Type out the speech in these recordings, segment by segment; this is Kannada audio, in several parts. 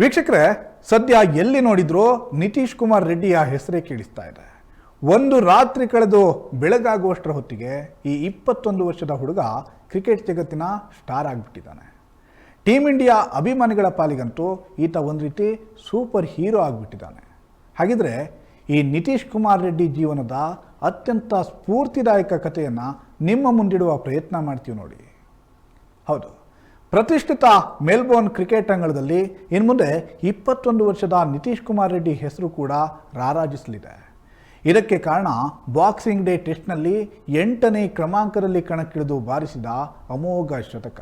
ವೀಕ್ಷಕರೇ, ಸದ್ಯ ಎಲ್ಲಿ ನೋಡಿದ್ರೂ ನಿತೀಶ್ ಕುಮಾರ್ ರೆಡ್ಡಿಯ ಹೆಸರೇ ಕೇಳಿಸ್ತಾ ಇದೆ. ಒಂದು ರಾತ್ರಿ ಕಳೆದು ಬೆಳಗಾಗುವಷ್ಟರ ಹೊತ್ತಿಗೆ ಈ ಇಪ್ಪತ್ತೊಂದು ವರ್ಷದ ಹುಡುಗ ಕ್ರಿಕೆಟ್ ಜಗತ್ತಿನ ಸ್ಟಾರ್ ಆಗಿಬಿಟ್ಟಿದ್ದಾನೆ. ಟೀಮ್ ಇಂಡಿಯಾ ಅಭಿಮಾನಿಗಳ ಪಾಲಿಗಂತೂ ಈತ ಒಂದು ರೀತಿ ಸೂಪರ್ ಹೀರೋ ಆಗಿಬಿಟ್ಟಿದ್ದಾನೆ. ಹಾಗಿದ್ರೆ ಈ ನಿತೀಶ್ ಕುಮಾರ್ ರೆಡ್ಡಿ ಜೀವನದ ಅತ್ಯಂತ ಸ್ಫೂರ್ತಿದಾಯಕ ಕಥೆಯನ್ನು ನಿಮ್ಮ ಮುಂದಿಡುವ ಪ್ರಯತ್ನ ಮಾಡ್ತೀವಿ ನೋಡಿ. ಹೌದು. ಪ್ರತಿಷ್ಠಿತ ಮೆಲ್ಬೋರ್ನ್ ಕ್ರಿಕೆಟ್ ಅಂಗಳದಲ್ಲಿ ಇನ್ನು ಮುಂದೆ ಇಪ್ಪತ್ತೊಂದು ವರ್ಷದ ನಿತೀಶ್ ಕುಮಾರ್ ರೆಡ್ಡಿ ಹೆಸರು ಕೂಡ ರಾರಾಜಿಸಲಿದೆ. ಇದಕ್ಕೆ ಕಾರಣ ಬಾಕ್ಸಿಂಗ್ ಡೇ ಟೆಸ್ಟ್ನಲ್ಲಿ ಎಂಟನೇ ಕ್ರಮಾಂಕದಲ್ಲಿ ಕಣಕ್ಕಿಳಿದು ಬಾರಿಸಿದ ಅಮೋಘ ಶತಕ.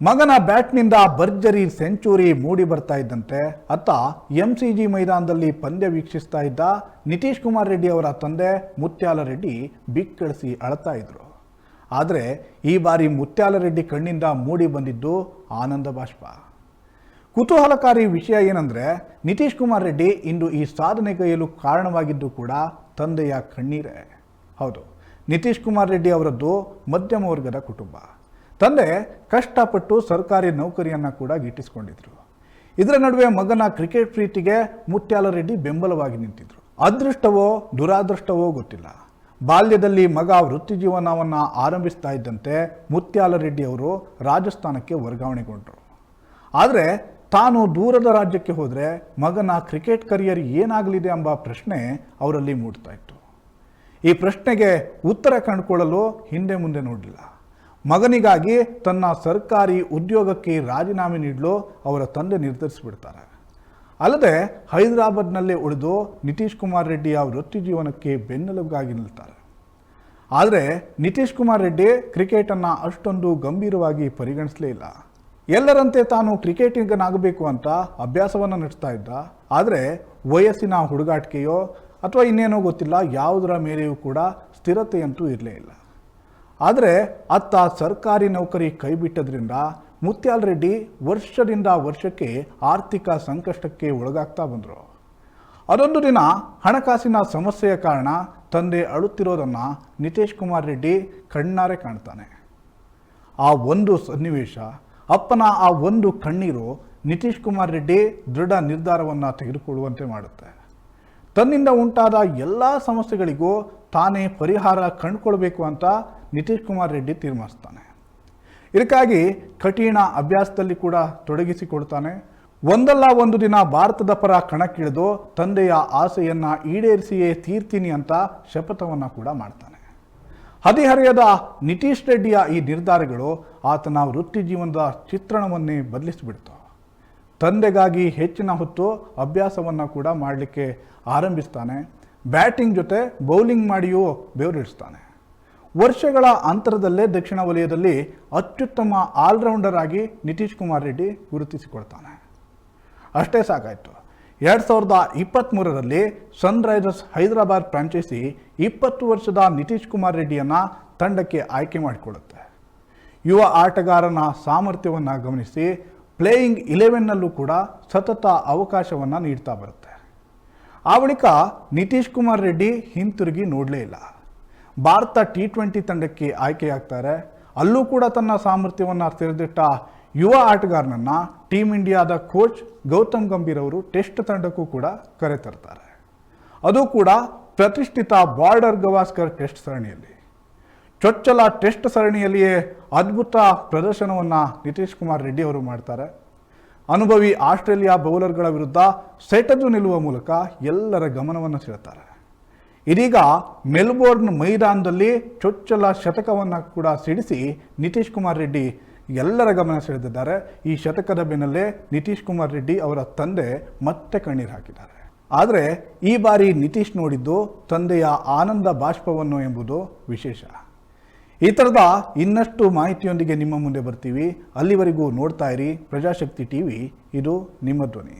ಮಗನ ಬ್ಯಾಟ್ನಿಂದ ಭರ್ಜರಿ ಸೆಂಚುರಿ ಮೂಡಿ ಬರ್ತಾ ಇದ್ದಂತೆ ಅತ್ತ ಎಂ ಸಿ ಜಿ ಮೈದಾನದಲ್ಲಿ ಪಂದ್ಯ ವೀಕ್ಷಿಸ್ತಾ ಇದ್ದ ನಿತೀಶ್ ಕುಮಾರ್ ರೆಡ್ಡಿ ಅವರ ತಂದೆ ಮುತ್ಯಾಲ ರೆಡ್ಡಿ ಬಿಕ್ಕಳಿಸಿ ಅಳತಾ ಇದ್ರು. ಆದರೆ ಈ ಬಾರಿ ಮುತ್ಯಾಲರೆಡ್ಡಿ ಕಣ್ಣಿಂದ ಮೂಡಿ ಬಂದಿದ್ದು ಆನಂದ ಬಾಷ್ಪ. ಕುತೂಹಲಕಾರಿ ವಿಷಯ ಏನಂದರೆ, ನಿತೀಶ್ ಕುಮಾರ್ ರೆಡ್ಡಿ ಇಂದು ಈ ಸಾಧನೆ ಕೈಯಲು ಕಾರಣವಾಗಿದ್ದು ಕೂಡ ತಂದೆಯ ಕಣ್ಣೀರೇ. ಹೌದು, ನಿತೀಶ್ ಕುಮಾರ್ ರೆಡ್ಡಿ ಅವರದ್ದು ಮಧ್ಯಮ ವರ್ಗದ ಕುಟುಂಬ. ತಂದೆ ಕಷ್ಟಪಟ್ಟು ಸರ್ಕಾರಿ ನೌಕರಿಯನ್ನು ಕೂಡ ಗಿಟ್ಟಿಸಿಕೊಂಡಿದ್ರು. ಇದರ ನಡುವೆ ಮಗನ ಕ್ರಿಕೆಟ್ ಪ್ರೀತಿಗೆ ಮುತ್ಯಾಲರೆಡ್ಡಿ ಬೆಂಬಲವಾಗಿ ನಿಂತಿದ್ರು. ಅದೃಷ್ಟವೋ ದುರಾದೃಷ್ಟವೋ ಗೊತ್ತಿಲ್ಲ. ಬಾಲ್ಯದಲ್ಲಿ ಮಗ ವೃತ್ತಿ ಜೀವನವನ್ನು ಆರಂಭಿಸ್ತಾ ಇದ್ದಂತೆ ಮುತ್ಯಾಲ ರೆಡ್ಡಿ ಅವರು ರಾಜಸ್ಥಾನಕ್ಕೆ ವರ್ಗಾವಣೆಗೊಂಡರು ಆದರೆ ತಾನು ದೂರದ ರಾಜ್ಯಕ್ಕೆ ಹೋದರೆ ಮಗನ ಕ್ರಿಕೆಟ್ ಕರಿಯರ್ ಏನಾಗಲಿದೆ ಎಂಬ ಪ್ರಶ್ನೆ ಅವರಲ್ಲಿ ಮೂಡ್ತಾ ಇತ್ತು. ಈ ಪ್ರಶ್ನೆಗೆ ಉತ್ತರ ಕಂಡುಕೊಳ್ಳಲು ಹಿಂದೆ ಮುಂದೆ ನೋಡಲಿಲ್ಲ. ಮಗನಿಗಾಗಿ ತನ್ನ ಸರ್ಕಾರಿ ಉದ್ಯೋಗಕ್ಕೆ ರಾಜೀನಾಮೆ ನೀಡಲು ಅವರ ತಂದೆ ನಿರ್ಧರಿಸಿಬಿಡ್ತಾರೆ. ಅಲ್ಲದೆ ಹೈದರಾಬಾದ್ನಲ್ಲೇ ಉಳಿದು ನಿತೀಶ್ ಕುಮಾರ್ ರೆಡ್ಡಿಯ ವೃತ್ತಿ ಜೀವನಕ್ಕೆ ಬೆನ್ನೆಲುಬಾಗಿ ನಿಲ್ತಾರೆ. ಆದರೆ ನಿತೀಶ್ ಕುಮಾರ್ ರೆಡ್ಡಿ ಕ್ರಿಕೆಟನ್ನು ಅಷ್ಟೊಂದು ಗಂಭೀರವಾಗಿ ಪರಿಗಣಿಸಲೇ ಇಲ್ಲ. ಎಲ್ಲರಂತೆ ತಾನು ಕ್ರಿಕೆಟಿಗನಾಗಬೇಕು ಅಂತ ಅಭ್ಯಾಸವನ್ನು ನಡೆಸ್ತಾ ಇದ್ದ. ಆದರೆ ವಯಸ್ಸಿನ ಹುಡುಗಾಟಿಕೆಯೋ ಅಥವಾ ಇನ್ನೇನೋ ಗೊತ್ತಿಲ್ಲ, ಯಾವುದರ ಮೇಲೆಯೂ ಕೂಡ ಸ್ಥಿರತೆಯಂತೂ ಇರಲೇ ಇಲ್ಲ. ಆದರೆ ಅತ್ತ ಸರ್ಕಾರಿ ನೌಕರಿ ಕೈಬಿಟ್ಟದ್ರಿಂದ ಮುತ್ಯಾಲ್ ರೆಡ್ಡಿ ವರ್ಷದಿಂದ ವರ್ಷಕ್ಕೆ ಆರ್ಥಿಕ ಸಂಕಷ್ಟಕ್ಕೆ ಒಳಗಾಗ್ತಾ ಬಂದರು. ಅದೊಂದು ದಿನ ಹಣಕಾಸಿನ ಸಮಸ್ಯೆಯ ಕಾರಣ ತಂದೆ ಅಳುತ್ತಿರೋದನ್ನು ನಿತೇಶ್ ಕುಮಾರ್ ರೆಡ್ಡಿ ಕಣ್ಣಾರೆ ಕಾಣ್ತಾನೆ. ಆ ಒಂದು ಸನ್ನಿವೇಶ, ಅಪ್ಪನ ಆ ಒಂದು ಕಣ್ಣೀರು ನಿತೀಶ್ ಕುಮಾರ್ ರೆಡ್ಡಿ ದೃಢ ನಿರ್ಧಾರವನ್ನು ತೆಗೆದುಕೊಳ್ಳುವಂತೆ ಮಾಡುತ್ತೆ. ತನ್ನಿಂದ ಉಂಟಾದ ಎಲ್ಲ ಸಮಸ್ಯೆಗಳಿಗೂ ತಾನೇ ಪರಿಹಾರ ಕಂಡುಕೊಳ್ಬೇಕು ಅಂತ ನಿತೀಶ್ ಕುಮಾರ್ ರೆಡ್ಡಿ ತೀರ್ಮಾನಿಸ್ತಾನೆ. ಇದಕ್ಕಾಗಿ ಕಠಿಣ ಅಭ್ಯಾಸದಲ್ಲಿ ಕೂಡ ತೊಡಗಿಸಿಕೊಡ್ತಾನೆ ಒಂದಲ್ಲ ಒಂದು ದಿನ ಭಾರತದ ಪರ ಕಣಕ್ಕಿಳಿದು ತಂದೆಯ ಆಸೆಯನ್ನು ಈಡೇರಿಸಿಯೇ ತೀರ್ತೀನಿ ಅಂತ ಶಪಥವನ್ನು ಕೂಡ ಮಾಡ್ತಾನೆ. ಹದಿಹರೆಯದ ನಿತೀಶ್ ರೆಡ್ಡಿಯ ಈ ನಿರ್ಧಾರಗಳು ಆತನ ವೃತ್ತಿ ಜೀವನದ ಚಿತ್ರಣವನ್ನೇ ಬದಲಿಸಿಬಿಡ್ತು. ತಂದೆಗಾಗಿ ಹೆಚ್ಚಿನ ಹೊತ್ತು ಅಭ್ಯಾಸವನ್ನು ಕೂಡ ಮಾಡಲಿಕ್ಕೆ ಆರಂಭಿಸ್ತಾನೆ. ಬ್ಯಾಟಿಂಗ್ ಜೊತೆ ಬೌಲಿಂಗ್ ಮಾಡಿಯೂ ಬೆವರಿಡಿಸ್ತಾನೆ. ವರ್ಷಗಳ ಅಂತರದಲ್ಲೇ ದಕ್ಷಿಣ ವಲಯದಲ್ಲಿ ಅತ್ಯುತ್ತಮ ಆಲ್ರೌಂಡರ್ ಆಗಿ ನಿತೀಶ್ ಕುಮಾರ್ ರೆಡ್ಡಿ ಗುರುತಿಸಿಕೊಳ್ತಾನೆ. ಅಷ್ಟೇ ಸಾಕಾಯಿತು. ಎರಡು ಸಾವಿರದ ಇಪ್ಪತ್ತ್ಮೂರರಲ್ಲಿ ಸನ್ರೈಸರ್ಸ್ ಹೈದರಾಬಾದ್ ಫ್ರಾಂಚೈಸಿ ಇಪ್ಪತ್ತು ವರ್ಷದ ನಿತೀಶ್ ಕುಮಾರ್ ರೆಡ್ಡಿಯನ್ನು ತಂಡಕ್ಕೆ ಆಯ್ಕೆ ಮಾಡಿಕೊಳ್ಳುತ್ತೆ. ಯುವ ಆಟಗಾರನ ಸಾಮರ್ಥ್ಯವನ್ನು ಗಮನಿಸಿ ಪ್ಲೇಯಿಂಗ್ ಇಲೆವೆನ್ನಲ್ಲೂ ಕೂಡ ಸತತ ಅವಕಾಶವನ್ನು ನೀಡ್ತಾ ಬರುತ್ತೆ. ಆ ಬಳಿಕ ನಿತೀಶ್ ಕುಮಾರ್ ರೆಡ್ಡಿ ಹಿಂತಿರುಗಿ ನೋಡಲೇ ಇಲ್ಲ. ಭಾರತ ಟಿ ಟ್ವೆಂಟಿ ತಂಡಕ್ಕೆ ಆಯ್ಕೆಯಾಗ್ತಾರೆ. ಅಲ್ಲೂ ಕೂಡ ತನ್ನ ಸಾಮರ್ಥ್ಯವನ್ನು ತೆರೆದಿಟ್ಟ ಯುವ ಆಟಗಾರನನ್ನು ಟೀಮ್ ಇಂಡಿಯಾದ ಕೋಚ್ ಗೌತಮ್ ಗಂಭೀರ್ ಅವರು ಟೆಸ್ಟ್ ತಂಡಕ್ಕೂ ಕೂಡ ಕರೆತರ್ತಾರೆ ಅದು ಕೂಡ ಪ್ರತಿಷ್ಠಿತ ಬಾರ್ಡರ್ ಗವಾಸ್ಕರ್ ಟೆಸ್ಟ್ ಸರಣಿಯಲ್ಲಿ. ಚೊಚ್ಚಲ ಟೆಸ್ಟ್ ಸರಣಿಯಲ್ಲಿಯೇ ಅದ್ಭುತ ಪ್ರದರ್ಶನವನ್ನು ನಿತೀಶ್ ಕುಮಾರ್ ರೆಡ್ಡಿ ಅವರು ಮಾಡ್ತಾರೆ. ಅನುಭವಿ ಆಸ್ಟ್ರೇಲಿಯಾ ಬೌಲರ್ಗಳ ವಿರುದ್ಧ ಸೆಟೆದು ನಿಲ್ಲುವ ಮೂಲಕ ಎಲ್ಲರ ಗಮನವನ್ನು ಸೆಳೆತಾರೆ. ಇದೀಗ ಮೆಲ್ಬೋರ್ನ್ ಮೈದಾನದಲ್ಲಿ ಚೊಚ್ಚಲ ಶತಕವನ್ನು ಕೂಡ ಸಿಡಿಸಿ ನಿತೀಶ್ ಕುಮಾರ್ ರೆಡ್ಡಿ ಎಲ್ಲರ ಗಮನ ಸೆಳೆದಿದ್ದಾರೆ. ಈ ಶತಕದ ಬೆನ್ನಲ್ಲೇ ನಿತೀಶ್ ಕುಮಾರ್ ರೆಡ್ಡಿ ಅವರ ತಂದೆ ಮತ್ತೆ ಕಣ್ಣೀರು ಹಾಕಿದ್ದಾರೆ. ಆದರೆ ಈ ಬಾರಿ ನಿತೀಶ್ ನೋಡಿದ್ದು ತಂದೆಯ ಆನಂದ ಬಾಷ್ಪವನ್ನು ಎಂಬುದು ವಿಶೇಷ. ಈ ಥರದ ಇನ್ನಷ್ಟು ಮಾಹಿತಿಯೊಂದಿಗೆ ನಿಮ್ಮ ಮುಂದೆ ಬರ್ತೀವಿ. ಅಲ್ಲಿವರೆಗೂ ನೋಡ್ತಾ ಇರಿ ಪ್ರಜಾಶಕ್ತಿ ಟಿವಿ. ಇದು ನಿಮ್ಮ ಧ್ವನಿ.